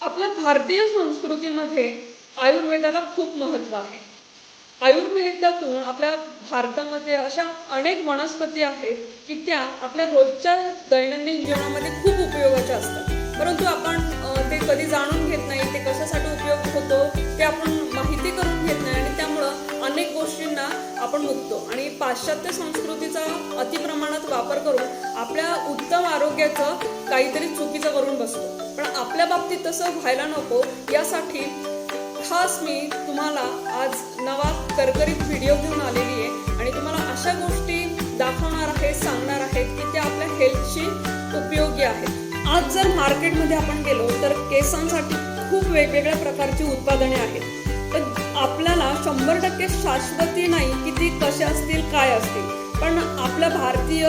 आपल्या भारतीय संस्कृतीमध्ये आयुर्वेदाला खूप महत्त्व आहे. आयुर्वेदातून आपल्या भारतामध्ये अशा अनेक वनस्पती आहेत की त्या आपल्या रोजच्या दैनंदिन जीवनामध्ये खूप उपयोगाच्या असतात. परंतु आपण ते कधी जाणून घेत नाही ते कशासाठी उपयोग होतो ते आपण माहिती करून घेत नाही आणि त्या गोष्टींना आपण मुकतो. आणि पाश्चात्य संस्कृतीचा अतिप्रमाणात वापर करून आपल्या उत्तम आरोग्याचं काहीतरी चुकीचं करून बसतो. पण आपल्या बाबतीत तसं व्हायला नको. यासाठी खास मी तुम्हाला आज नवा करकरीत व्हिडिओ घेऊन आलेली आहे. आणि तुम्हाला अशा गोष्टी दाखवणार आहे सांगणार आहेत की त्या आपल्या हेल्थशी उपयोगी आहेत. आज जर मार्केटमध्ये आपण गेलो तर केसांसाठी खूप वेगवेगळ्या प्रकारची उत्पादने आहेत. आपल्याला शंभर टक्के शाश्वती नाही की ती कशी असतील काय असतील. पण आपल्या भारतीय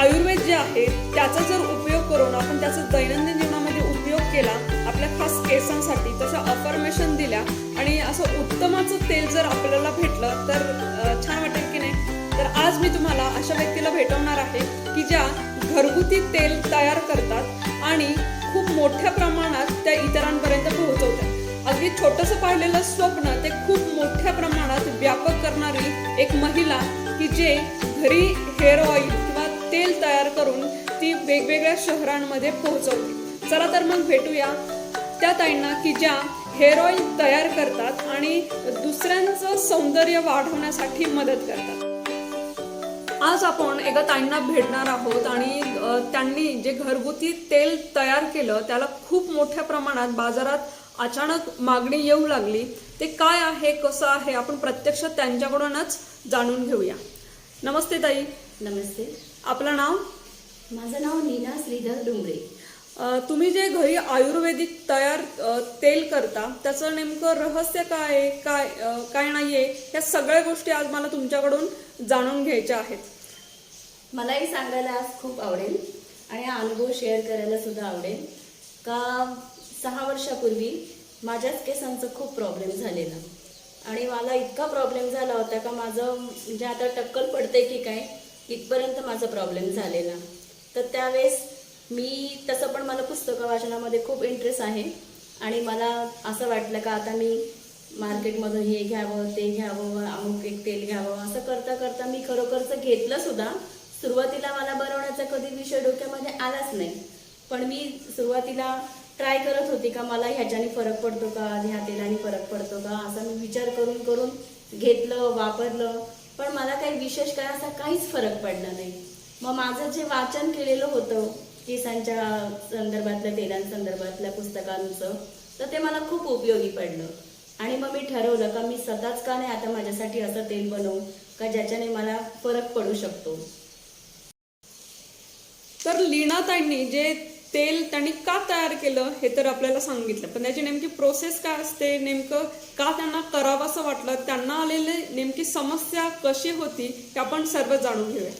आयुर्वेद जे आहे त्याचा जर उपयोग करून आपण त्याचा दैनंदिन जीवनामध्ये उपयोग केला आपल्या खास केसांसाठी तशा अफर्मेशन दिल्या आणि असं उत्तमाचं तेल जर आपल्याला भेटलं तर छान वाटेल की नाही? तर आज मी तुम्हाला अशा व्यक्तीला भेटवणार आहे की ज्या घरगुती तेल तयार करतात आणि खूप मोठ्या प्रमाणात त्या इतरांपर्यंत पोहोचवतात. अगदी छोटंसं पाहिलेलं स्वप्न ते खूप मोठ्या प्रमाणात व्यापक करणारी एक महिला की जे घरी हेअर ऑइल किंवा तेल तयार करून ती वेगवेगळ्या शहरांमध्ये पोहोचवते. चला तर मग भेटूया त्या ताईंना की ज्या हेअर ऑइल तयार करतात आणि दुसऱ्यांचं सौंदर्य वाढवण्यासाठी मदत करतात. आज आपण एका ताईंना भेटणार आहोत आणि त्यांनी जे घरगुती तेल तयार केलं त्याला खूप मोठ्या प्रमाणात बाजारात अचानक मागणी येऊ लागली. ते काय आहे कसं आहे आपण प्रत्यक्ष त्यांच्याकडूनच जाणून घेऊया. नमस्ते ताई. नमस्ते. आपलं नाव? माझं नाव नीना श्रीधर डुंबरे. अ, तुम्ही जे घरी आयुर्वेदिक तयार तेल करता त्याचं नेमकं रहस्य काय आहे काय काय नाहीये या सगळ्या गोष्टी आज मला तुमच्याकडून जाणून घ्यायच्या आहेत. मलाही सांगायला आज खूप आवडेल आणि हा अनुभव शेअर करायला सुद्धा आवडेल. का सहा वर्षापूर्वी माझ्याच केसांचा खूप प्रॉब्लेम झालेला. आणि मला इतका प्रॉब्लेम झाला होता का माझं म्हणजे आता टक्कल पडते की काय इथपर्यंत माझा प्रॉब्लेम झालेला. तर त्यावेळेस मी तसं पण मला पुस्तकं वाचनामध्ये खूप इंटरेस्ट आहे. आणि मला असं वाटलं का आता मी मार्केटमधून हे घ्यावं ते घ्यावं अमुक एक तेल घ्यावं असं करता करता मी खरोखरचं घेतलं सुद्धा. सुरुवातीला मला बनवण्याचा कधी विषय डोक्यामध्ये आलाच नाही. पण मी सुरुवातीला ट्राय करत होती का मला ह्याच्याने फरक पडतो का ह्या तेलाने फरक पडतो का असा मी विचार करून करून घेतलं वापरलं. पण मला काही विशेष काय असा काहीच फरक पडला नाही. मग माझं जे वाचन केलेलं होतं केसांच्या संदर्भातल्या तेलांसंदर्भातल्या पुस्तकांचं तर ते मला खूप उपयोगी पडलं. आणि मग मी ठरवलं का मी स्वतःच का नाही आता माझ्यासाठी असं तेल बनवू का ज्याच्याने मला फरक पडू शकतो. तर लीनाताईंनी जे तेल त्यांनी का तयार केलं हे तर आपल्याला सांगितलं. पण त्याची नेमकी प्रोसेस काय असते नेमकं का त्यांना करावंसं वाटलं त्यांना आलेली नेमकी समस्या कशी होती हे आपण सर्व जाणून घेऊया.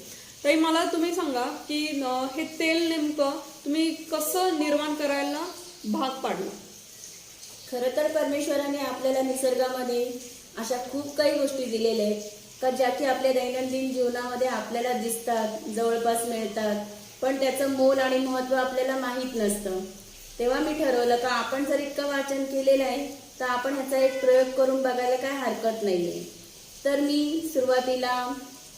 तरी मला तुम्ही सांगा की हे तेल नेमकं तुम्ही कसं निर्माण करायला भाग पाडलं? खरं तर परमेश्वराने आपल्याला निसर्गामध्ये अशा खूप काही गोष्टी दिलेल्या आहेत. का ज्या की आपल्या दैनंदिन जीवनामध्ये आपल्याला दिसतात जवळपास मिळतात. पण त्याचं मोल आणि महत्त्व आपल्याला माहीत नसतं. तेव्हा मी ठरवलं का आपण जर इतकं वाचन केलेलं आहे तर आपण ह्याचा एक प्रयोग करून बघायला काय हरकत नाही आहे तर मी सुरुवातीला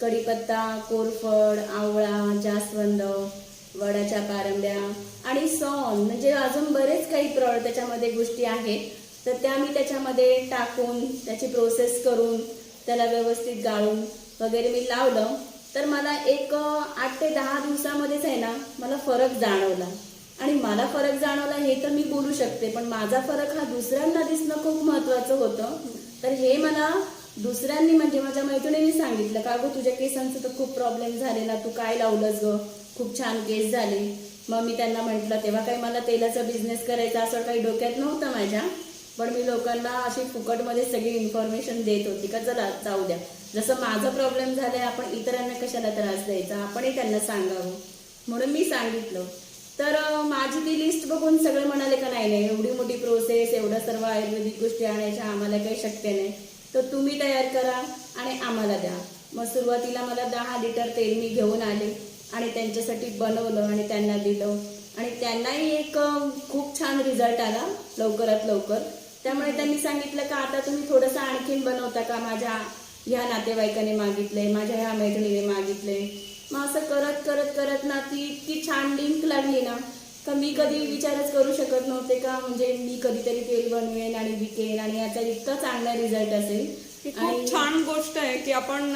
कढीपत्ता कोरफड आवळा जास्वंद वडाच्या पारंब्या आणि सॉन म्हणजे अजून बरेच काही प्र त्याच्यामध्ये गोष्टी आहेत तर त्या मी त्याच्यामध्ये टाकून त्याची प्रोसेस करून त्याला व्यवस्थित गाळून वगैरे मी लावलं. तर मला एक आठ ते दहा दिवसामध्येच आहे ना मला फरक जाणवला. आणि मला फरक जाणवला हे तर मी बोलू शकते पण माझा फरक हा दुसऱ्यांना दिसणं खूप महत्वाचं होतं. तर हे मला दुसऱ्यांनी म्हणजे माझ्या मैत्रिणींनी सांगितलं का गो तुझ्या केसांचं तर खूप प्रॉब्लेम झालेला तू काय लावलंस ग? खूप छान केस झाले. मग मी त्यांना म्हटलं तेव्हा काही मला तेलाचा बिझनेस करायचा असं काही डोक्यात नव्हतं माझ्या. पण मी लोकांना अशी फुकटमध्ये सगळी इन्फॉर्मेशन देत होती का चला जाऊ द्या. जसं माझा प्रॉब्लेम झालाय आपण इतरांना कशाला त्रास द्यायचा? आपणही त्यांना सांगावं. म्हणून मी सांगितलं. तर माझी ती लिस्ट बघून सगळे म्हणाले का नाही नाही एवढी मोठी प्रोसेस एवढं सर्व आयुर्वेदिक गोष्टी आणायच्या आम्हाला काही शक्य नाही. तर तुम्ही तयार करा आणि आम्हाला द्या. मग सुरुवातीला मला दहा लिटर तेल मी घेऊन आले आणि त्यांच्यासाठी बनवलं आणि त्यांना दिलं. आणि त्यांनाही एक खूप छान रिझल्ट आला लवकरात लवकर. त्यामुळे त्यांनी सांगितलं का आता तुम्ही थोडंसं आणखीन बनवता का? माझ्या ह्या नातेवाईकाने मागितले माझ्या ह्या मैत्रिणीने मागितले मग असं करत करत करत ना ती इतकी छान लिंक लागली ना का मी कधी विचारच करू शकत नव्हते का? म्हणजे मी कधीतरी तेल बनवेन आणि विकेन आणि याचा इतका चांगला रिझल्ट असेल. खूप छान गोष्ट आहे की आपण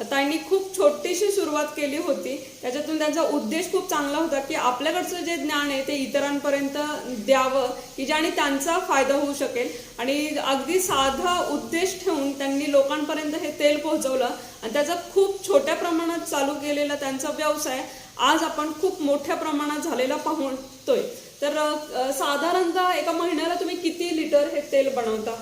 त्यांनी खूप छोटीशी सुरुवात केली होती. त्याच्यातून त्यांचा उद्देश खूप चांगला होता की आपल्याकडचं जे ज्ञान आहे ते इतरांपर्यंत द्यावं की ज्याने त्यांचा फायदा होऊ शकेल. आणि अगदी साधा उद्देश ठेवून त्यांनी लोकांपर्यंत हे तेल पोहोचवलं. आणि त्याचा खूप छोट्या प्रमाणात चालू केलेला त्यांचा व्यवसाय आज आपण खूप मोठ्या प्रमाणात झालेला पाहतोय तर साधारणतः एका महिन्याला तुम्ही किती लिटर हे तेल बनवता?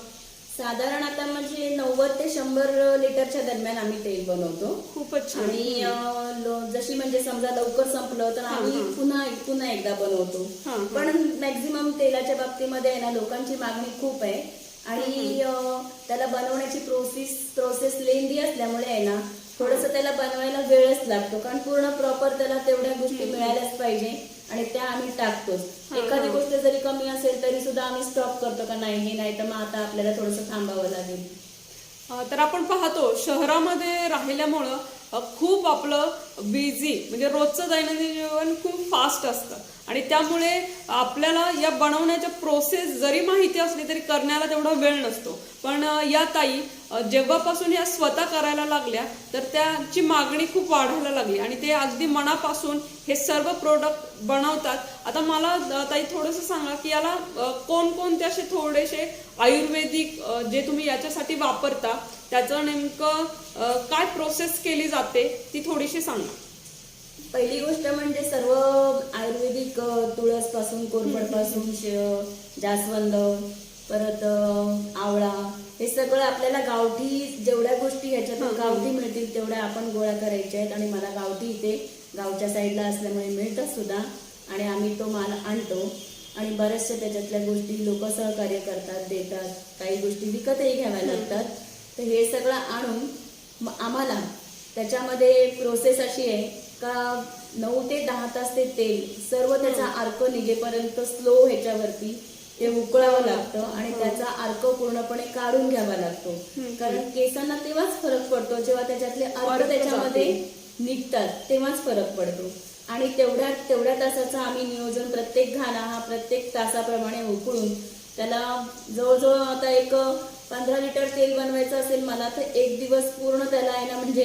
साधारण आता म्हणजे नव्वद ते शंभर लिटरच्या दरम्यान आम्ही तेल बनवतो. खूपच छान. आणि अं, जशी म्हणजे समजा लवकर संपलं तर आम्ही पुन्हा पुन्हा एकदा बनवतो. हा. पण मॅक्झिमम तेलाच्या बाबतीमध्ये आहे ना लोकांची मागणी खूप आहे. आणि अं, त्याला बनवण्याची प्रोसेस प्रोसेस लेंदी असल्यामुळे आहे ना थोडस त्याला बनवायला वेळच लागतो कारण पूर्ण प्रॉपर त्याला तेवढ्या गोष्टी मिळायलाच पाहिजे आणि त्या आम्ही टाकतोच. एखादी गोष्ट जरी कमी असेल तरी सुद्धा आम्ही स्टॉप करतो का नाही हे नाही तर मग आता आपल्याला थोडस थांबावं लागेल. तर आपण पाहतो शहरामध्ये राहिल्यामुळं खूप आपलं बिझी म्हणजे रोजचं दैनंदिन जीवन खूप फास्ट असतं. आणि त्यामुळे आपल्याला या बनवण्याच्या प्रोसेस जरी माहिती असली तरी करण्याला तेवढा वेळ नसतो. पण या ताई जेव्हापासून ह्या स्वतः करायला लागल्या तर त्याची मागणी खूप वाढायला लागली. आणि ते अगदी मनापासून हे सर्व प्रोडक्ट बनवतात. आता मला ताई थोडंसं सांगा की याला कोणकोणते असे थोडेसे आयुर्वेदिक जे तुम्ही याच्यासाठी वापरता त्याचं नेमकं काय प्रोसेस केली जाते ती थोडीशी सांगा. पहिली गोष्ट म्हणजे सर्व आयुर्वेदिक तुळसपासून कोरफडपासून जास्वंद परत आवळा हे सगळं आपल्याला गावठी जेवढ्या गोष्टी ह्याच्यातून गावठी मिळतील तेवढ्या आपण गोळा करायच्या आहेत. आणि मला गावठी इथे गावच्या साईडला असल्यामुळे मिळतात सुद्धा. आणि आम्ही तो माल आणतो. आणि बऱ्याचशा त्याच्यातल्या गोष्टी लोक सहकार्य करतात देतात. काही गोष्टी विकतही घ्याव्या लागतात. तर हे सगळं आणून आम्हाला त्याच्यामध्ये प्रोसेस अशी आहे का नऊ ते दहा तास ते तेल सर्व त्याचा अर्क निघेपर्यंत स्लो ह्याच्यावरती ते उकळावं लागतं आणि त्याचा अर्क पूर्णपणे काढून घ्यावा लागतो. कारण केसांना तेव्हाच फरक पडतो जेव्हा त्याच्यातले अर्क त्याच्यामध्ये निघतात तेव्हाच फरक पडतो. आणि तेवढ्या तेवढ्या तासाचं आम्ही नियोजन प्रत्येक घाणा हा प्रत्येक तासाप्रमाणे उकळून त्याला जवळजवळ आता एक पंधरा लिटर तेल बनवायचं असेल मला तर एक दिवस पूर्ण त्याला आहे ना म्हणजे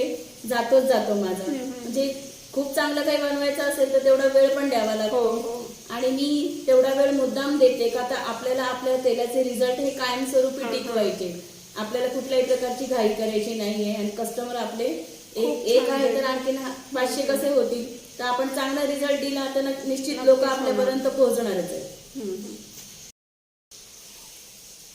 जातोच जातो माझा. म्हणजे खूप चांगलं काही बनवायचं असेल तर तेवढा वेळ पण द्यावा हो लागतो हो. आणि मी तेवढा वेळ मुद्दाम देते का आता आपल्याला आपल्या तेलाचे रिझल्ट हे कायमस्वरूपी टिकवायचे. आपल्याला कुठल्याही प्रकारची घाई करायची नाहीये आणि कस्टमर आपले एक एक आहे तर आणखीन हा- पाचशे कसे होतील? तर आपण चांगला रिझल्ट दिला तर निश्चित लोक आपल्यापर्यंत पोहोचणारच आहे.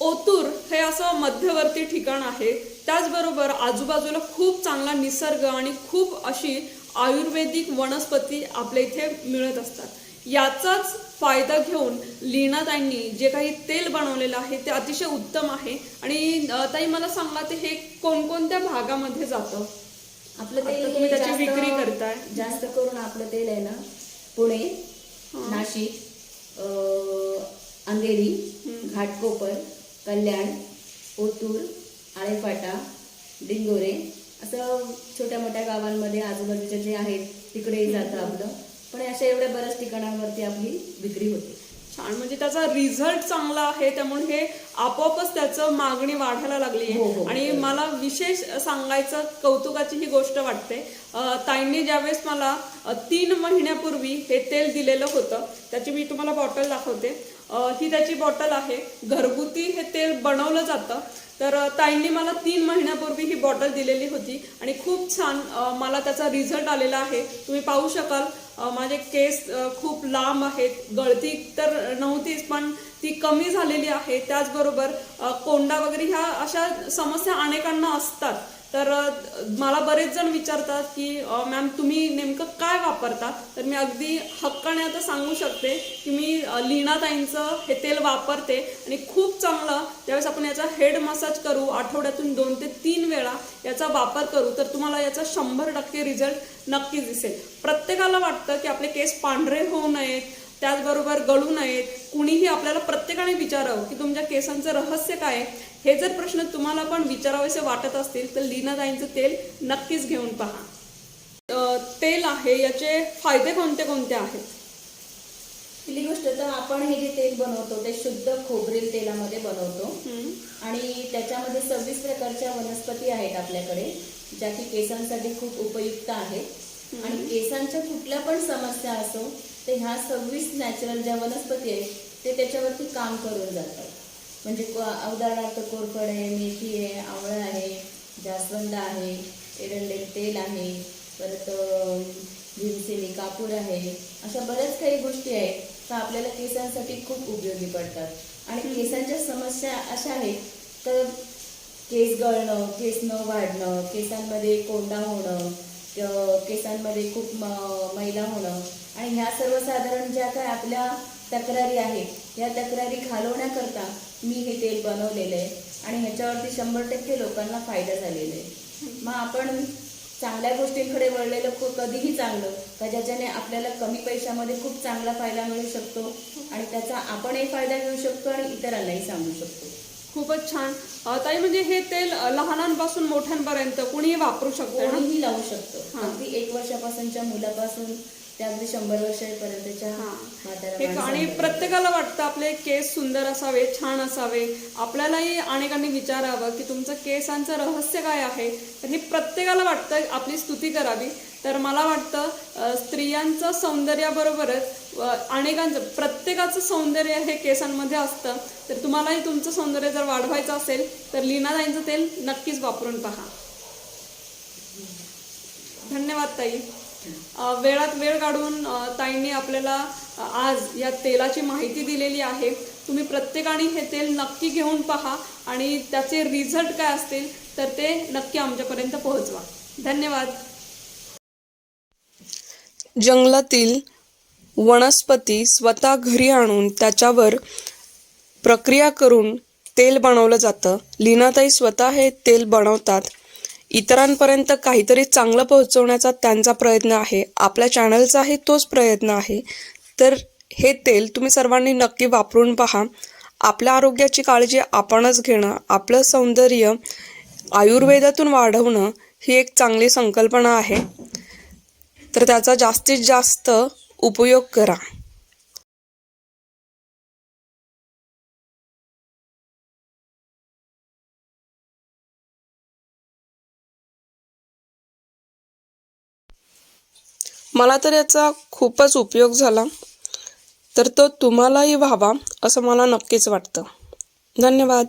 ओतूर हे असं मध्यवर्ती ठिकाण आहे. त्याचबरोबर आजूबाजूला खूप चांगला निसर्ग आणि खूप अशी आयुर्वेदिक वनस्पती आपल्या इथे मिळत असतात. याचाच फायदा घेऊन लीनाताईंनी जे काही तेल बनवलेलं आहे ते अतिशय उत्तम आहे. आणि ताई मला सांगा ते हे कोणकोणत्या भागामध्ये जातं? आपलं तेल तुम्ही त्याची विक्री करताय. जास्त करून आपलं तेल आहे ना पुणे नाशिक अंधेरी घाटकोपर कल्याण ओतूर आळेफाटा डिंगोरे असं छोट्या मोठ्या गावांमध्ये आजूबाजूच्या जे आहेत तिकडेही जातं आपलं. पण अशा एवढ्या बऱ्याच ठिकाणांवरती आपली विक्री होते. छान म्हणजे त्याचा रिझल्ट चांगला आहे त्यामुळे हे आपोआपच त्याचं मागणी वाढायला लागली हो, आहे. हो, आणि बरोबर. मला विशेष सांगायचं कौतुकाची ही गोष्ट वाटते. ताईंनी ज्यावेळेस मला तीन महिन्यापूर्वी हे तेल दिलेलं होतं त्याची मी तुम्हाला बॉटल दाखवते. ही त्याची बॉटल आहे घरगुती हे तेल बनवलं जातं. तर ताईंनी मला तीन महिन्यापूर्वी ही बॉटल दिलेली होती. आणि खूप छान मला त्याचा रिझल्ट आलेला आहे. तुम्ही पाहू शकाल माझे केस खूप लांब आहेत गळती तर नव्हतीच पण ती कमी झालेली आहे. त्याचबरोबर कोंडा वगैरे ह्या अशा समस्या अनेकांना असतात. तर मला बरेच जण विचारतात की मॅम तुम्ही नेमकं काय वापरता तर मी अगदी हक्काने आता सांगू शकते की मी लिणाताईंचं हे तेल वापरते आणि खूप चांगलं त्यावेळेस आपण याचा हेड मसाज करू आठवड्यातून दोन ते तीन वेळा याचा वापर करू तर तुम्हाला याचा शंभर टक्के रिझल्ट नक्की दिसेल. प्रत्येकाला वाटतं की आपले केस पांढरे होऊ नयेत त्याचबरोबर गळू नयेत. कुणीही आपल्याला प्रत्येकाने विचारावं की तुमच्या केसांचं रहस्य काय आहे? हे जर प्रश्न तुम्हाला पण विचारावेसे वाटत असतील तर लीनाताईंचं तेल नक्कीच घेऊन पहा. तेल आहे याचे फायदे कोणते कोणते आहेत? पहिली गोष्ट तर आपण हे जे तेल बनवतो ते शुद्ध खोबरेल तेलामध्ये बनवतो. आणि त्याच्यामध्ये सव्वीस प्रकारच्या वनस्पती आहेत आपल्याकडे ज्या की केसांसाठी खूप उपयुक्त आहेत. आणि केसांच्या कुठल्या पण समस्या असो तर ह्या सव्वीस नॅचरल ज्या वनस्पती आहेत ते त्याच्यावरती काम करून जातात. म्हणजे को- उदाहरणार्थ कोरफड आहे मेथी आहे आवळा आहे जास्वंद आहे एरंडेल तेल आहे परत भीमसेनी कापूर आहे अशा बऱ्याच काही गोष्टी आहेत. त्या आपल्याला केसांसाठी खूप उपयोगी पडतात. आणि केसांच्या समस्या अशा आहेत तर केस गळणं केस न वाढणं केसांमध्ये कोंडा होणं केसांमध्ये खूप म- मैला होणं. आणि ह्या सर्वसाधारण ज्या काय आपल्या तक्रारी आहेत या तक्रारी घालवण्याकरता मी हे तेल बनवलेलं आहे आणि ह्याच्यावरती शंभर टक्के लोकांना फायदा झालेला आहे. मग आपण चांगल्या गोष्टींकडे वळलेलं खूप कधीही चांगलं का ज्याच्याने आपल्याला कमी पैशामध्ये खूप चांगला फायदा मिळू शकतो आणि त्याचा आपणही फायदा घेऊ शकतो आणि इतरांनाही सांगू शकतो. खूपच छान. ताई म्हणजे हे तेल लहानांपासून मोठ्यांपर्यंत कुणीही वापरू शकतो कोणीही लावू शकतो. अगदी एक वर्षापासूनच्या मुलापासून अगदी शंभर वर्षापर्यंतच्या हा. हे आणि. प्रत्येकाला वाटतं आपले केस सुंदर असावे छान असावे. आपल्यालाही अनेकांनी विचारावं की तुमचं केसांचं रहस्य काय आहे? तर हे प्रत्येकाला वाटतं आपली स्तुती करावी. तर मला वाटतं स्त्रियांचं सौंदर्याबरोबरच अनेकांचं प्रत्येकाचं सौंदर्य हे केसांमध्ये असतं. तर तुम्हालाही तुमचं सौंदर्य जर वाढवायचं असेल तर लीनाताईंचं तेल नक्कीच वापरून पहा. धन्यवाद ताई. वेळात वेळ काढून ताईंनी आपल्याला आज या तेलाची माहिती दिलेली आहे. तुम्ही प्रत्येकाने हे तेल नक्की घेऊन पहा आणि त्याचे रिझल्ट काय असतील तर ते नक्की आमच्यापर्यंत पोहोचवा. धन्यवाद. जंगलातील वनस्पती स्वतः घरी आणून त्याच्यावर प्रक्रिया करून तेल बनवलं जातं. लीनाताई स्वतः हे तेल बनवतात. इतरांपर्यंत काहीतरी चांगलं पोहोचवण्याचा त्यांचा प्रयत्न आहे. आपल्या चॅनलचाही तोच प्रयत्न आहे. तर हे तेल तुम्ही सर्वांनी नक्की वापरून पहा. आपल्या आरोग्याची काळजी आपणच घेणं आपलं सौंदर्य आयुर्वेदातून वाढवणं ही एक चांगली संकल्पना आहे. तर त्याचा जास्तीत जास्त उपयोग करा. मला तर याचा खूपच उपयोग झाला. तर तो तुम्हालाही व्हावा असं मला नक्कीच वाटतं. धन्यवाद.